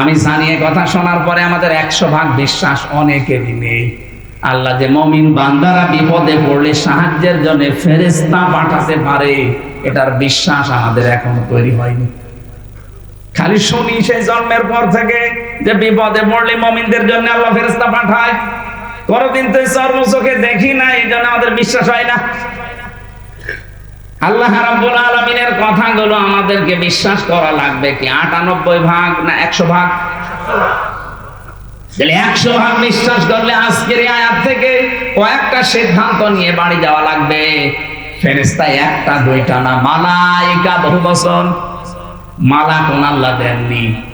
আমি জানিয়ে কথা শোনার পরে আমাদের একশো ভাগ বিশ্বাস অনেকেরই নেই। আল্লাহ যে মমিন বান্দারা বিপদে পড়লে সাহায্যের জন্য ফেরেস্তা পাঠাতে পারে, এটার বিশ্বাস আমাদের এখনও তৈরি হয়নি। খালি শুনি সেই জন্মের পর থেকে যে বিপদে পড়লে মমিনদের জন্য আল্লাহ ফেরেস্তা পাঠায়। কোনদিন তো চর্ম চোখে দেখি না এই জন্য আমাদের বিশ্বাস হয় না। আল্লাহ রাব্বুল আলামিনের কথাগুলো আমাদেরকে বিশ্বাস করা লাগবে কি? আটানব্বই ভাগ না একশো ভাগ? তাহলে একশো ভাগ বিশ্বাস করলে আজকের এই আয়াত থেকে কয়েকটা সিদ্ধান্ত নিয়ে বাড়ি যাওয়া লাগবে। ফেরেশতা একটা, দুইটা না। মালাইকা বহু কোন আল্লাহ দেননি।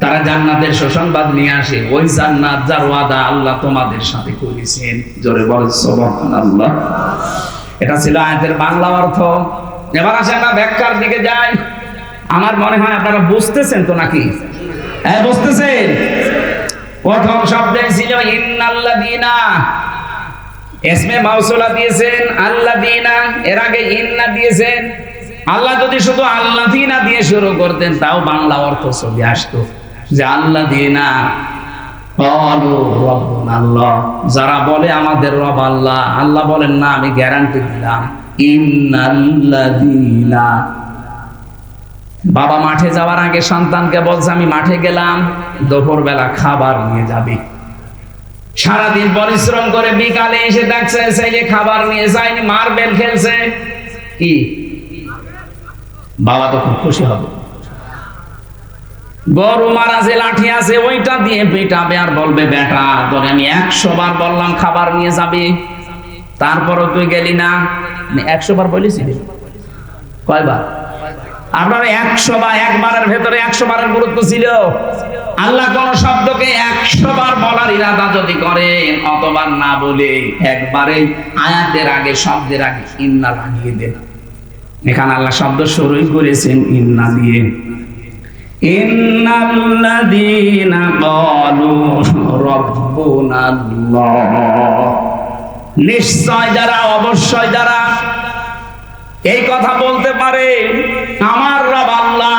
তারা জান্নাতের সুসংবাদ নিয়ে আসে। ওই জান্নাত যার ওয়াদা আল্লাহ তোমাদের সাথে করেছেন। জোরে বল এটা ছিল আয়াতের বাংলা অর্থ। এবার আসে আমরা ব্যাখ্যার দিকে যাই। আমার মনে হয় আপনারা বুঝতেছেন তো নাকি? হ্যাঁ বুঝতেছেন। প্রথম শব্দে ছিল, ইন্নাল্লাযীনা। এসমে মাউসুলা দিয়েছেন আল্লাহ দিনা এর আগে ইন্না দিয়েছেন আল্লাহ যদি শুধু আল্লাহ দিনা দিয়ে শুরু করতেন, তাও বাংলা অর্থ ছবি আসতো। যে আল্লাহ দিনা আল্লাহ। যারা বলে আমাদের রব আল্লাহ আল্লাহ বলেন, না, আমি গ্যারান্টি দিলাম। বাবা মাঠে যাওয়ার আগে সন্তানকে বলছে, আমি মাঠে গেলাম, দুপুরবেলা খাবার নিয়ে যাবি। সারাদিন পরিশ্রম করে বিকালে এসে দেখছে ছেলে খাবার নিয়ে যায়নি, মার্বেল খেলছে। কি? বাবা তো খুব খুশি হবে। গরু মারা যে লাঠি আছে, ওইটা দিয়ে পেটাবে আর বলবে, বেটা, তোরে আমি একশো বার বললাম খাবার নিয়ে যাবি। তারপরও তুই গেলি না। একশো বার বলেছিলি কয়বার? আপনার একশো বা একবারের ভেতরে একশো বারের গুরুত্ব ছিল। আল্লাহ কোন শব্দকে একশো বার বলার ইরাদা যদি করেন, অতবার না বলে একবারে আয়াতের আগে, শব্দের আগে ইন্না লাগিয়ে দেন এখানে আল্লাহ শব্দ শুরুই করেছেন, ইন্না দিয়ে। নিশ্চয় যারা, অবশ্যই যারা এই কথা বলতে পারে, আমার রব আল্লাহ।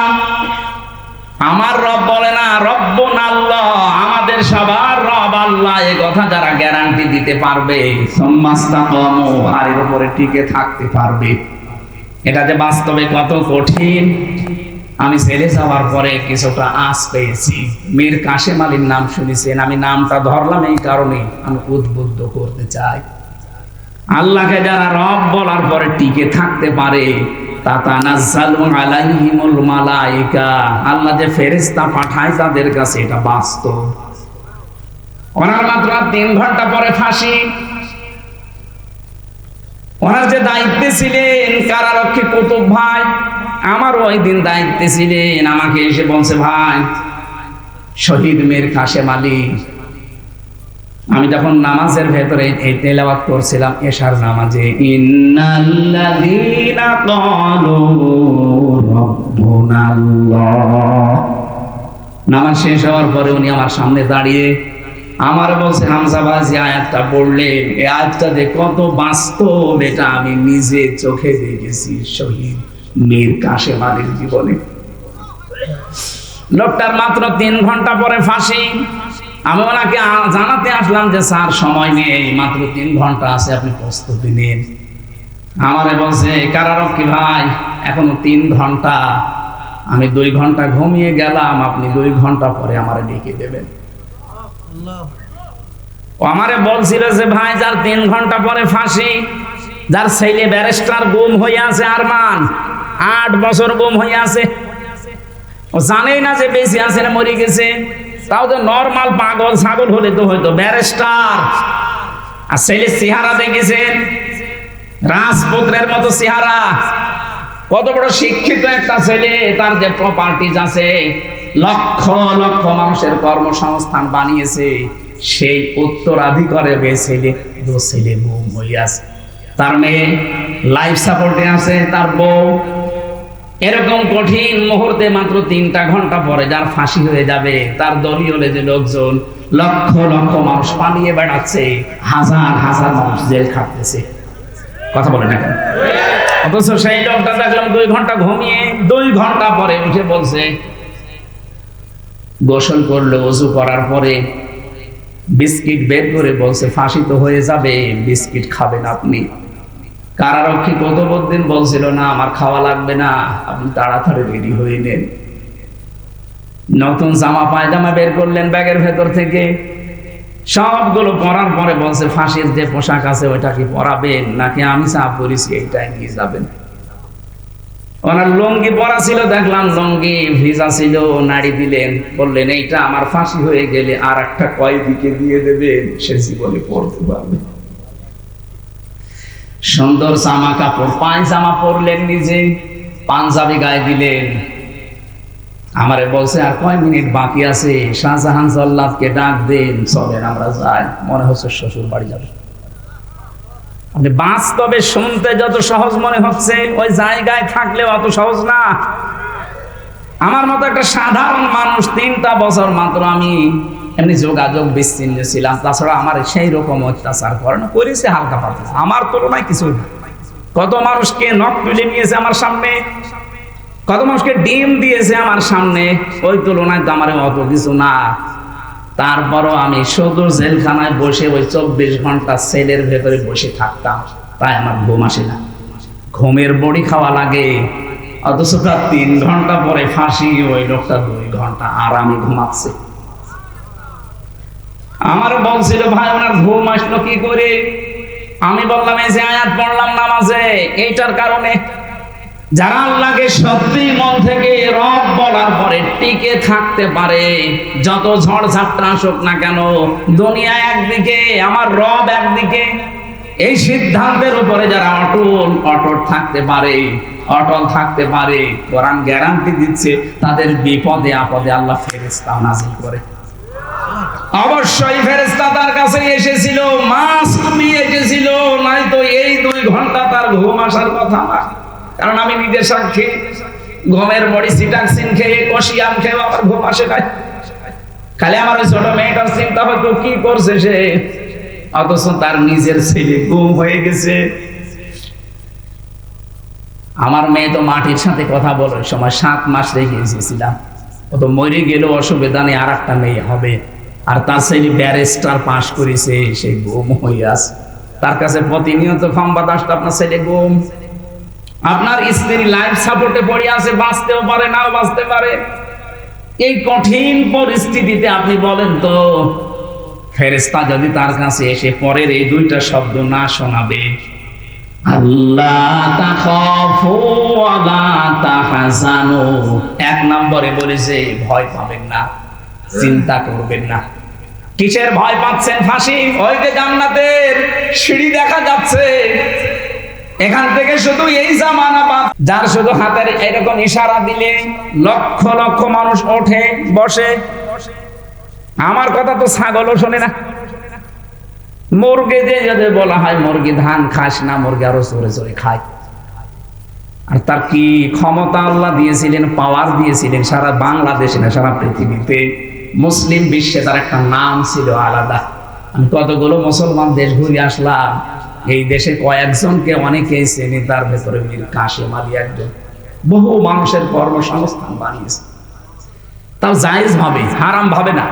আমার রব বলে না রব্বুন আল্লাহ আমাদের সবার রব আল্লাহ। এই কথা যারা গ্যারান্টি দিতে পারবে সম্মাস্তাকামু আর এর উপরে টিকে থাকতে পারবে। এটা যে বাস্তবে কত কঠিন। আমি ছেড়ে যাওয়ার পরে কিছুটা আশ পেয়েছি। মীর কাশেম আলীর নাম শুনেছেন, আমি নামটা ধরলাম এই কারণে আমি উদ্বুদ্ধ করতে চাই। আল্লাহকে যারা রব বলার পরে টিকে থাকতে পারে আল্লাহ যে ফেরেস্তা পাঠায় তাদের কাছে এটা বাস্তব। ওনার মাত্র তিন ঘণ্টা পরে ফাঁসি। ওনার যে দায়িত্বে ছিলেন কারারক্ষী কুতুব ভাই, আমার ওই দিন দায়িত্বে ছিলেন, আমাকে এসে বলছে, ভাই, শহীদ মীর কাশেম আলী, আমি যখন নামাজের ভেতরে এই তেলাওয়াত করছিলাম, এশার নামাজে নামাজ শেষ হওয়ার পরে উনি আমার সামনে দাঁড়িয়ে আমার বলছে, হামজা আয়াতটা পড়লেন। এই আয়াতটা যে কত বাস্তব, এটা আমি নিজে চোখে দেখেছি শহীদ মীর কাশেম আলীর জীবনে। লোকটার মাত্র তিন ঘণ্টা পরে ফাঁসি। আমি ওনাকে জানাতে আসলাম যে, স্যার, সময় নেই, মাত্র তিন ঘণ্টা আছে, আপনি প্রস্তুতি নিন। আমারে বলছে কারারক্ষী ভাই? এখনও তিন ঘণ্টা। আমি দুই ঘণ্টা ঘুমিয়ে গেলাম, আপনি দুই ঘণ্টা পরে আমারে ডেকে দেবেন। আমারে বলছিল যে, ভাই, যার তিন ঘণ্টা পরে ফাঁসি, যার ছেলে ব্যারিস্টার গুম হয়ে আছে আরমান, আট বছর গুম হয়ে আছে। ও জানেই না যে বেশি আছে না মরে গেছে। তাও তো নর্মাল পাগল, ছাগল হলে তো হয়তো ব্যারিস্টার। আর ছেলে চেহারা দেখেছেন? রাজপুত্রের মতো চেহারা। কত বড় শিক্ষিত একটা ছেলে, তার যে প্রপার্টিজ আছে লক্ষ লক্ষ মানুষের কর্মসংস্থান বানিয়েছে। সেই উত্তরাধিকারে বে ছেলে, দু ছেলে বউ হইয়াছে তার মেয়ে লাইফ সাপোর্টে আছে, তার বউ। এরকম কঠিন মুহূর্তে মাত্র তিনটা ঘণ্টা পরে যার ফাঁসি হয়ে যাবে, তার দলীয় যে লোকজন লক্ষ লক্ষ মানুষ পালিয়ে বেড়াচ্ছে, হাজার হাজার মানুষ জেল খাটতেছে। কথা বলে না কেন? অথচ সেই লোকটা দেখলাম দুই ঘণ্টা ঘুমিয়ে, দুই ঘণ্টা পরে উঠে বলছে গোসল করল অজু করার পরে বিস্কিট বের করে বলছে, ফাঁসি তো হয়ে যাবে, বিস্কিট খাবেন আপনি। কারারক্ষী কত দিন বলছিল, না, আমার খাওয়া লাগবে না, আপনি তাড়াতাড়ি রেডি হয়ে নেন। নতুন জামা, পায়জামা বের করলেন ব্যাগের ভেতর থেকে। সবগুলো পরার পরে বলছে, ফাঁসির যে পোশাক আছে, ওইটা কি পরাবেন? নাকি আমি চা পরিছি এইটাই নিয়ে যাবেন? ওনার লঙ্গি পরা ছিল, দেখলাম লঙ্গি ভিজা ছিল, নাড়ি দিলেন, বললেন, এইটা আমার ফাঁসি হয়ে গেলে আর একটা কয়েদিকে দিয়ে দেবেন, সে জীবনে পড়তে পারবে সুন্দর জামা কাপড়, পায়জামা পরলেন নিজে, পাঞ্জাবি গায়ে দিলেন। আমারে বলছে, আর কয় মিনিট বাকি আছে? শাহজাহান জল্লাদকে ডাক দেন, চলেন আমরা যাই। মনে হচ্ছে শ্বশুর বাড়ি যাবে। বাস্তবে শুনতে যত সহজ মনে হচ্ছে, ওই জায়গায় থাকলে অত সহজ না। আমার মতো একটা সাধারণ মানুষ তিনটা বছর মাত্র আমি এমনি যোগাযোগ বিচ্ছিন্ন ছিলাম। তাছাড়া আমার সেই রকম অত্যাচার করে করেছে হালকা পাতলা। আমার তুলনায় কিছুই না। কত মানুষকে নখ তুলে নিয়েছে আমার সামনে, কত মানুষকে ডিম দিয়েছে আমার সামনে, ওই তুলনায় তো আমার অত কিছু না। তারপরও আমি শুধু জেলখানায় বসে ওই চব্বিশ ঘণ্টা সেলের ভেতরে বসে থাকতাম। তাই আমার ঘুম আসে না। ঘুমের বড়ি খাওয়া লাগে। অথচ তার তিন ঘণ্টা পরে ফাঁসি, ওই লোকটা দুই ঘণ্টা আরামে ঘুমাচ্ছে। আমার বলছিল, ভাই, ওনার ঘুম আসলো কি করে? আমি বললাম, এই যে আয়াত পড়লাম নামাজে, এইটার কারণে যারা আল্লাহকে সত্যি মন থেকে রব বলার পরে টিকে থাকতে পারে, যত ঝড় ঝাপটা আসুক না কেন, দুনিয়া একদিকে, আমার রব একদিকে, এই সিদ্ধান্তের উপরে যারা অটল অটল থাকতে পারে, অটল থাকতে পারে, কোরআন গ্যারান্টি দিচ্ছে, তাদের বিপদে আপদে আল্লাহ ফেরেস্তা নাজিল করে। অবশ্যই ফেরেস্তা তার কাছে এসেছিল, মাস্ক নিয়ে এসেছিল নাই তো এই দুই ঘণ্টা তার ঘুম আসার কথা না। কারণ আমি নিজের সাক্ষী ঘুমের বড়ি সিটাক্সিন খেয়ে কষিয়াম খেয়ে আমার ঘুম আসে নাই। খালি আমার ওই ছোট মেয়েটার চিন্তা হয়তো কি করছে সে? অথচ তার নিজের ছেলে গুম হয়ে গেছে। আমার মেয়ে তো মাটির সাথে কথা বলার সময় সাত মাস রেখে এসেছিলাম। ও তো মরে গেলেও অসুবিধা নেই আর একটা মেয়ে হবে। আর তার ছেলে ব্যারিস্টার পাশ করেছে সেই গুম হয়ে আছে। তার কাছে প্রতিনিয়ত সংবাদ আসতো আপনার ছেলে গুম। আপনার স্ত্রী লাইফ সাপোর্টে পড়ে আছে, বাঁচতেও পারে, নাও বাঁচতে পারে। এই কঠিন পরিস্থিতিতে আপনি বলেন তো ফেরেস্তা যদি তার কাছে এসে পরের এই দুইটা শব্দ না শোনাবে এক নম্বরে বলেছে, ভয় পাবেন না, চিন্তা করবেন না। কিসের ভয় পাচ্ছেন ফাঁসি? ওই যে জান্নাতের সিঁড়ি দেখা যাচ্ছে। এখান থেকে শুধু এই জামানা বাদ, যার শুধু হাতের এরকম ইশারা দিলে লক্ষ লক্ষ মানুষ ওঠে, বসে। আমার কথা তো ছাগলও শোনে না। যে যদি বলা হয়, মুরগি ধান খাস না, মুরগি আরও খায়। আর তার কি ক্ষমতা আল্লাহ দিয়েছিলেন পাওয়ার দিয়েছিলেন, সারা বাংলাদেশে না, সারা পৃথিবীতে। মুসলিম বিশ্বে তার একটা নাম ছিল আলাদা। আমি কতগুলো মুসলমান দেশ ঘুরে আসলাম। এই দেশে কয়েকজনকে অনেকেই শ্রেণি তার ভেতরে মীর কাশেম আলী একজন। বহু মানুষের কর্মসংস্থান বানিয়েছে। তাও জায়েজ ভাবে, হারাম ভাবে না।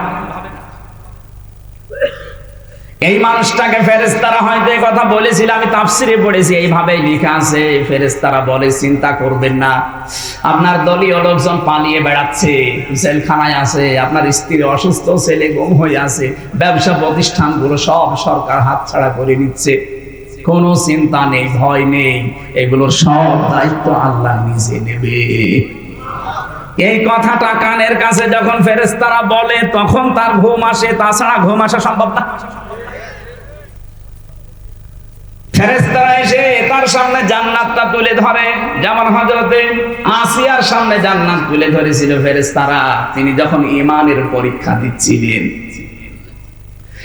এই মানুষটাকে ফেরেস্তারা হয়তো এই কথা বলেছিল, আমি তাফসিরে পড়েছি, এইভাবেই লেখা আছে ফেরেস্তারা বলে, চিন্তা করবেন না, আপনার দলীয় লোকজন পালিয়ে বেড়াচ্ছে, জেলখানায় আছে, আপনার স্ত্রী অসুস্থ, ছেলে গুম হয়ে আছে, ব্যবসা প্রতিষ্ঠানগুলো সব সরকার হাতছাড়া করে নিচ্ছে। কোনো চিন্তা নেই, ভয় নেই। এগুলোর সব দায়িত্ব আল্লাহ নিজে নেবে। এই কথাটা কানের কাছে যখন ফেরেস্তারা বলে, তখন তার ঘুম আসে, তাছাড়া ঘুম আসা সম্ভব না। এসে তার সামনে জান্নাতটা তুলে ধরে। যেমন হজরতে আসিয়ার সামনে জান্নাত তুলে ধরেছিল ফেরেস্তারা তিনি যখন ইমানের পরীক্ষা দিচ্ছিলেন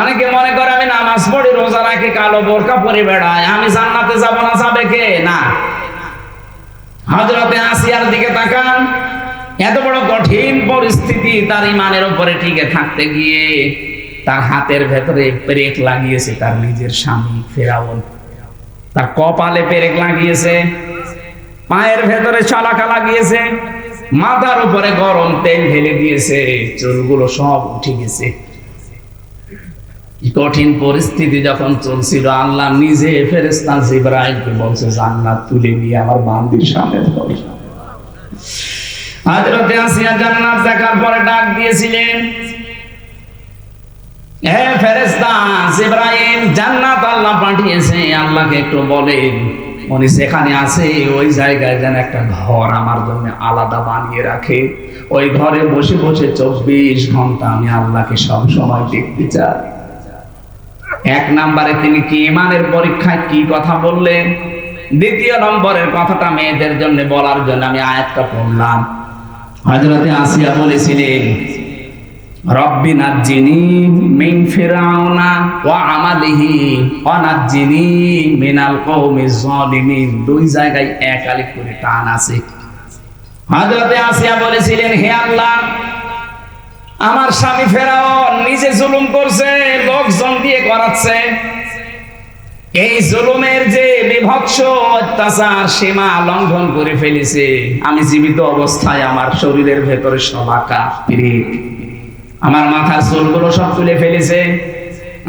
অনেকে মনে করে আমি নামাজ পড়ি, রোজা রাখি, কালো বোরকা পরে বেড়াই আমি জান্নাতে যাব না, যাবে কে? না। হজরতে আসিয়ার দিকে তাকান। এত বড় কঠিন পরিস্থিতি তার ইমানের উপরে টিকে থাকতে গিয়ে তার হাতের ভেতরে পেরেক লাগিয়েছে তার নিজের স্বামী ফেরাউন। তার কপালে পেরেক লাগিয়েছে, পায়ের ভেতরে চালাকা লাগিয়েছে, মাথার উপরে গরম তেল ঢেলে দিয়েছে, চুলগুলো সব উঠে গেছে। কঠিন পরিস্থিতি যখন চলছিল, আল্লাহ নিজে ফেরেস্তা জিব্রাইলকে বলছে, জান্নাত তুলে নিয়ে আমার বান্দির সামনে হাজরতে আসিয়া জান্নাত দেখার পরে ডাক দিয়েছিলেন, হে ফেরেস্তা জিব্রাইল, জান্নাত আল্লাহ পাঠিয়েছে, আল্লাহকে একটু বলেন। উনি সেখানে আছে, ওই জায়গায় যেন একটা ঘর আমার জন্য আলাদা বানিয়ে রাখে। ওই ঘরে বসে বসে চব্বিশ ঘণ্টা আমি আল্লাহকে সব সময় দেখতে চাই। এক নম্বরে তিনি কি ইমানের পরীক্ষায় কি কথা বললেন? দ্বিতীয় নম্বরের কথাটা মেয়েদের জন্য বলার জন্য আমি আয়াতটা পড়লাম। হযরতে আসিয়া বলেছিলেন দুই জায়গায় এক করে টান আছে। হযরতে আসিয়া বলেছিলেন, হে আল্লাহ আমার স্বামী ফেরাউন নিজে জুলুম করছে, লোকজন দিয়ে করাচ্ছে। এই জুলুমের যে বিভৎস অত্যাচার, সীমা লঙ্ঘন করে ফেলেছে। আমি জীবিত অবস্থায় আমার শরীরের ভেতরে সবাকা পিরিত আমার মাথার চুলগুলো সব তুলে ফেলেছে।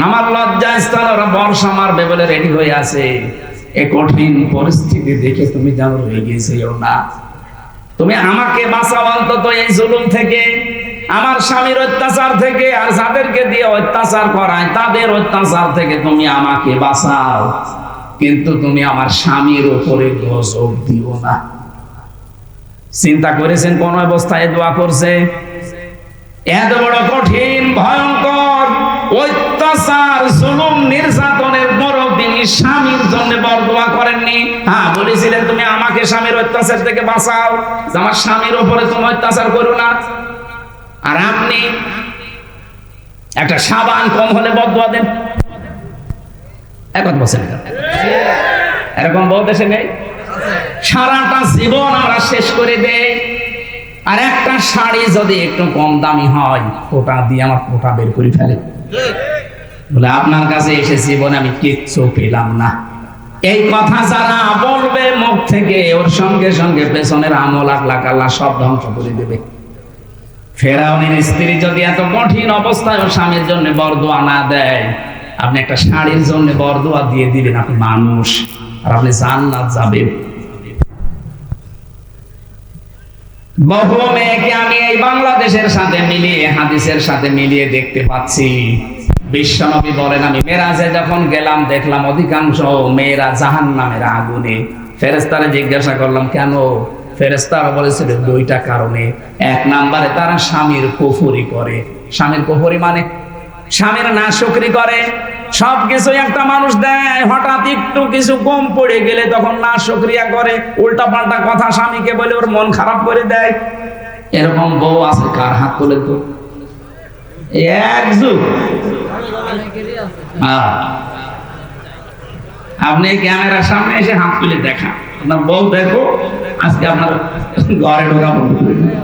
আমার লজ্জা স্থান ওরা বর্ষা মারবে বলে রেডি হয়ে আছে। এ কঠিন পরিস্থিতি দেখে তুমি যেন রয়ে গিয়েছিল না। তুমি আমাকে বাঁচাও অন্তত এই জুলুম থেকে। আমার স্বামীর অত্যাচার থেকে আর যাদেরকে দিয়ে অত্যাচার করায়, তাদের অত্যাচার থেকে তুমি আমাকে বাঁচাও। কিন্তু তুমি আমার স্বামীর উপরে গজব দিও না। চিন্তা করেছেন কোন অবস্থায় দোয়া করছে? এত বড় কঠিন, ভয়ঙ্কর অত্যাচার, জুলুম, নির্যাতনের পরও তিনি স্বামীর জন্য বরদোয়া করেননি। হ্যাঁ বলেছিলেন, তুমি আমাকে স্বামীর অত্যাচার থেকে বাঁচাও। আমার স্বামীর উপরে তুমি অত্যাচার করো না। আর আপনি একটা সাবান কম হলে বদুয়া দেন। এখন বসেন এরকম বহু দেশে নেই সারাটা জীবন আমরা শেষ করে দেই, আর একটা শাড়ি যদি একটু কম দামি হয়, ফোটা দিয়ে আমার ফোটা বের করে ফেলে। বলে, আপনার কাছে এসে জীবনে আমি কিচ্ছু পেলাম না। এই কথা যারা বলবে, মুখ থেকে ওর সঙ্গে সঙ্গে পেছনের আমল আল্লাহ আল্লাহ সব ধ্বংস করে দেবে। ফেরাউনের স্ত্রী যদি এত কঠিন অবস্থায় স্বামীর জন্য বরদোয়া না দেয়, আপনি একটা শাড়ির জন্য বরদোয়া দিয়ে দিবেন, আপনি মানুষ। আর আপনি জান্নাত যাবেন। বহু মেয়েকে আমি এই বাংলাদেশের সাথে মিলিয়ে, হাদিসের সাথে মিলিয়ে দেখতে পাচ্ছি। বিশ্বনবী বলেন, আমি মেরাজে যখন গেলাম, দেখলাম অধিকাংশ মেয়েরা জাহান নামের আগুনে। ফেরেস্তারে জিজ্ঞাসা করলাম, কেন? ফেরেস্তারা বলেছিল, দুইটা কারণে। এক নাম্বারে তারা স্বামীর কুফুরি করে। স্বামীর কুফুরি মানে স্বামীর না শুকরি করে। সব কিছু একটা মানুষ দেয়, হঠাৎ একটু কিছু কম পড়ে গেলে তখন না শুক্রিয়া করে। উল্টা পাল্টা কথা স্বামীকে বলে ওর মন খারাপ করে দেয়। এরকম বউ আছে, কার হাত তোলে তো? এক। আপনি ক্যামেরার সামনে এসে হাত তুলে দেখা আপনার বউ দেখো। আজকে আপনার ঘরে ঢোকা বন্ধ করে দিবে।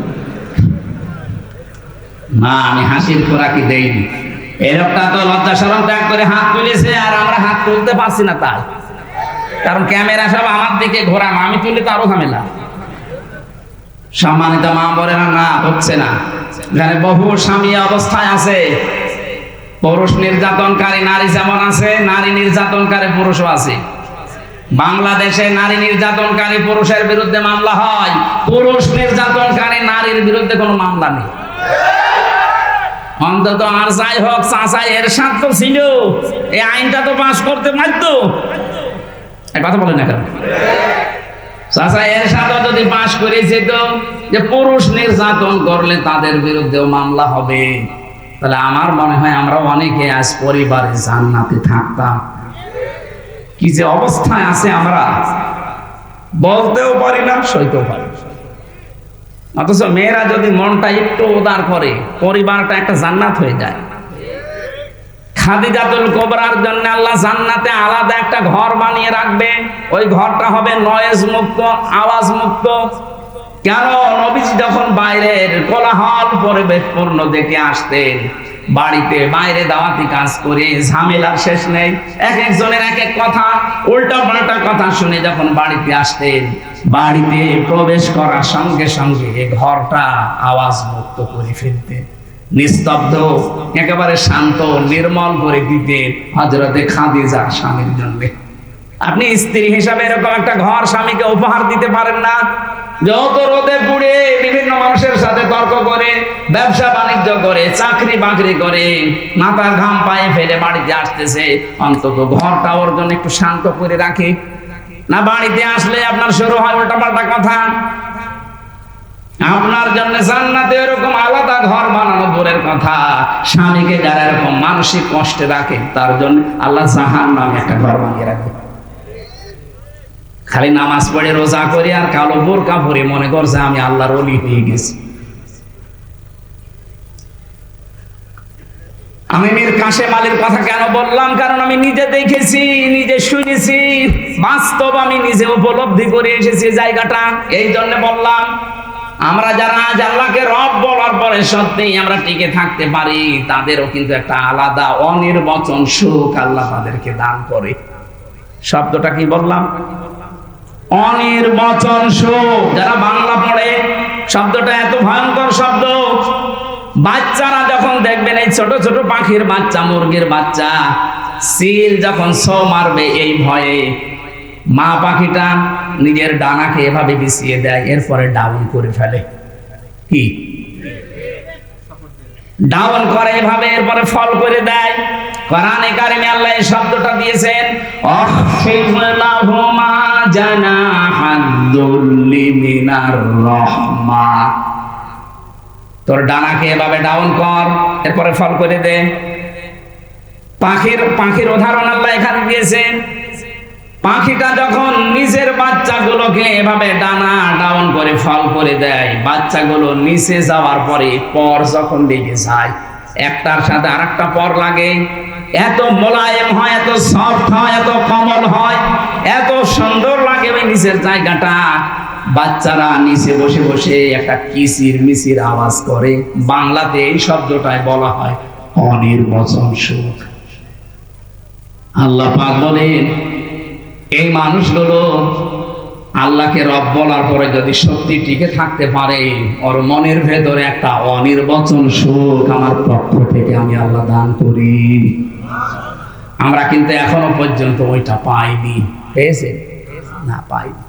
না আমি হাসির খোরাকি দেইনি। এই লোকটা তো লজ্জা সরম ত্যাগ করে হাত তুলেছে আর আমরা হাত তুলতে পারছি না তাই কারণ ক্যামেরা সব আমার দিকে ঘোরাম আমি তুললে তো আরও ঝামেলা। সম্মানিত মা বলে না না, হচ্ছে না। এখানে বহু স্বামী অবস্থায় আছে। পুরুষ নির্যাতনকারী, নারী যেমন আছে, নারী নির্যাতনকারী পুরুষও আছে। বাংলাদেশে নারী নির্যাতনকারী পুরুষের বিরুদ্ধে মামলা হয়। পুরুষ নির্যাতনকারী নারীর বিরুদ্ধে কোনো মামলা নেই। অন্তত আর যাই হোক চাচাই এর স্বার্থ ছিল। এই আইনটা তো পাশ করতে পারত কথা বলেন কেন? চাচা এর সাথে যদি পাশ করেছে তো যে পুরুষ নির্যাতন করলে তাদের বিরুদ্ধেও মামলা হবে। তাহলে আমার মনে হয় আমরা অনেকে আজ পরিবারে জান্নাতে থাকতাম। কি যে অবস্থায় আছে আমরা, বলতেও পারি না, সইতেও পারি অথচ মেয়েরা যদি মনটা একটু উদার করে, পরিবারটা একটা জান্নাত হয়ে যায়। খাদিজাতুল কোবরার জন্য আল্লাহ জান্নাতে আলাদা একটা ঘর বানিয়ে রাখবে। ওই ঘরটা হবে নয়েজ মুক্ত, আওয়াজ মুক্ত। কেন? নবীজি যখন বাইরের কোলাহল, পরিবেশপূর্ণ দেখে আসতেন বাড়িতে, বাইরে দাওয়াতি কাজ করে, ঝামেলার শেষ নেই। এক একজনের এক এক কথা উল্টা পাল্টা কথা শুনে যখন বাড়িতে আসতেন, বাড়িতে প্রবেশ করার সঙ্গে সঙ্গে ঘরটা আওয়াজ মুক্ত করে ফেলতেন। নিস্তব্ধ, একেবারে শান্ত, নির্মল করে দিতে হজরতে খাদিজা স্বামীর জন্য। আপনি স্ত্রী হিসাবে এরকম একটা ঘর স্বামীকে উপহার দিতে পারেন না। যত রোদে পুড়ে বিভিন্ন মানুষের সাথে তর্ক করে, ব্যবসা বাণিজ্য করে, চাকরি বাকরি করে, মাথার ঘাম পায়ে ফেলে বাড়িতে আসতেছে, অন্তত ঘরটা ওর জন্য একটু শান্ত করে রাখে। না, বাড়িতে আসলে আপনার শুরু হয় উল্টা পাল্টা কথা। আপনার জন্য জান্নাতে এরকম আলাদা ঘর বানানো দূরের কথা। স্বামীকে যারা এরকম মানসিক কষ্টে রাখে, তার জন্য আল্লাহ জাহান নামে একটা ঘর বানিয়ে রাখবে খালি নামাজ পড়ে রোজা করে আর কালো বোরকা পরে মনে করছে আমি আল্লাহর অলি হয়ে গেছি। আমি মীর কাশেম আলীর কথা কেন বললাম? কারণ আমি নিজে দেখেছি, নিজে শুনেছি। বাস্তব আমি নিজে উপলব্ধি করে এসেছি জায়গাটা। এই জন্য বললাম, আমরা যারা আজ আল্লাহকে রব বলার পরে সত্যি আমরা টিকে থাকতে পারি, তাদেরও কিন্তু একটা আলাদা অনির্বচন সুখ আল্লাহ তাদেরকে দান করে। শব্দটা কি বললাম? অনির্বচন যারা বাংলা পড়ে, শব্দটা এত ভয়ঙ্কর শব্দ। বাচ্চারা যখন দেখবেন এই ছোট ছোট পাখির বাচ্চা, মুরগির বাচ্চা, সিল যখন ছ মারবে এই ভয়ে, মা পাখিটা নিজের ডানাকে এভাবে বিছিয়ে দেয়, এরপরে ডাউন করে ফেলে। কি? ডাউন করে এভাবে, এরপরে ফল করে দেয়। কোরআনে কারিমে আল্লাহ এই শব্দটা দিয়েছেন অখফিদ লাহুমা তোর ডানাকে এভাবে ডাউন কর, এরপরে ফল করে দে। পাখির পাখির উদাহরণ আল্লাহ এখানে দিয়েছেন। পাখিটা যখন নিজের বাচ্চাগুলোকে এভাবে ডানা ডাউন করে ফল করে দেয়, বাচ্চাগুলো নিচে যাওয়ার পরে পর যখন লেগে যায়, একটার সাথে আরেকটা পর লাগে। এত মোলায়েম হয়, এত সফট হয়, এত কমল হয় এত সুন্দর লাগে ওই নিচের জায়গাটা, বাচ্চারা নিচে বসে বসে একটা কিসির মিসির আওয়াজ করে। বাংলাতে এই শব্দটায় বলা হয় অনির্বচন সুখ আল্লাহ পাক বলেন, এই মানুষগুলো আল্লাহকে রব বলার পরে যদি সত্যি টিকে থাকতে পারে, ওর মনের ভেতরে একটা অনির্বচন সুখ আমার পক্ষ থেকে আমি আল্লাহ দান করি। আমরা কিন্তু এখনও পর্যন্ত ওইটা পাইনি। পেয়েছে না পাইনি